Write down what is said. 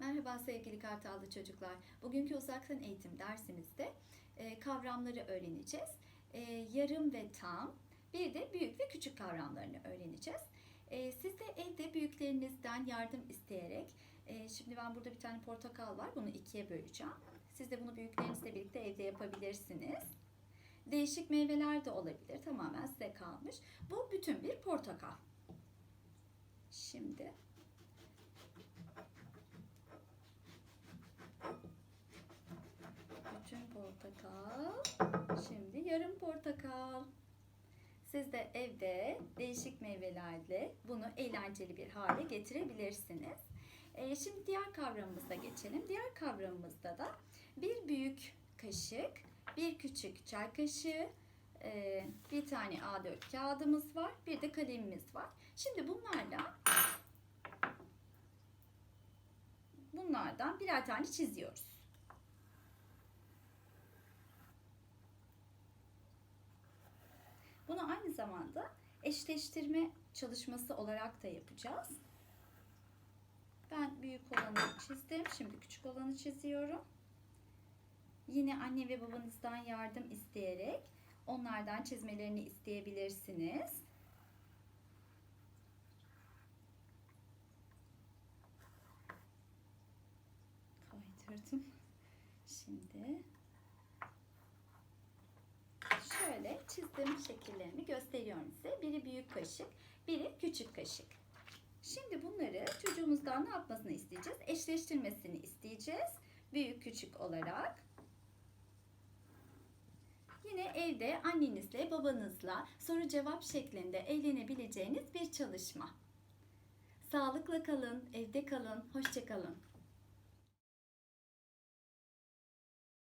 Merhaba sevgili Kartallı çocuklar. Bugünkü uzaktan eğitim dersimizde e, kavramları öğreneceğiz. E, yarım ve tam, bir de büyük ve küçük kavramlarını öğreneceğiz. E, siz de evde büyüklerinizden yardım isteyerek, şimdi ben burada bir tane portakal var, bunu ikiye böleceğim. Siz de bunu büyüklerinizle birlikte evde yapabilirsiniz. Değişik meyveler de olabilir, tamamen size kalmış. Bu bütün bir portakal. Şimdi bütün portakal. Şimdi yarım portakal. Siz de evde değişik meyvelerle bunu eğlenceli bir hale getirebilirsiniz. Ee, şimdi diğer kavramımıza geçelim. Diğer kavramımızda da bir büyük kaşık, bir küçük çay kaşığı, e, bir tane A4 kağıdımız var, bir de kalemimiz var. Şimdi bunlarla bunlardan birer tane çiziyoruz. Bunu aynı zamanda eşleştirme çalışması olarak da yapacağız. Ben büyük olanı çizdim. Şimdi küçük olanı çiziyorum. Yine anne ve babanızdan yardım isteyerek onlardan çizmelerini isteyebilirsiniz. Kaydırdım. Şimdi çizdiğim şekillerini gösteriyorum size. Biri büyük kaşık, biri küçük kaşık. Şimdi bunları çocuğumuzdan ne yapmasını isteyeceğiz? Eşleştirmesini isteyeceğiz. Büyük küçük olarak. Yine evde annenizle babanızla soru cevap şeklinde eğlenebileceğiniz bir çalışma. Sağlıkla kalın, evde kalın, hoşça kalın.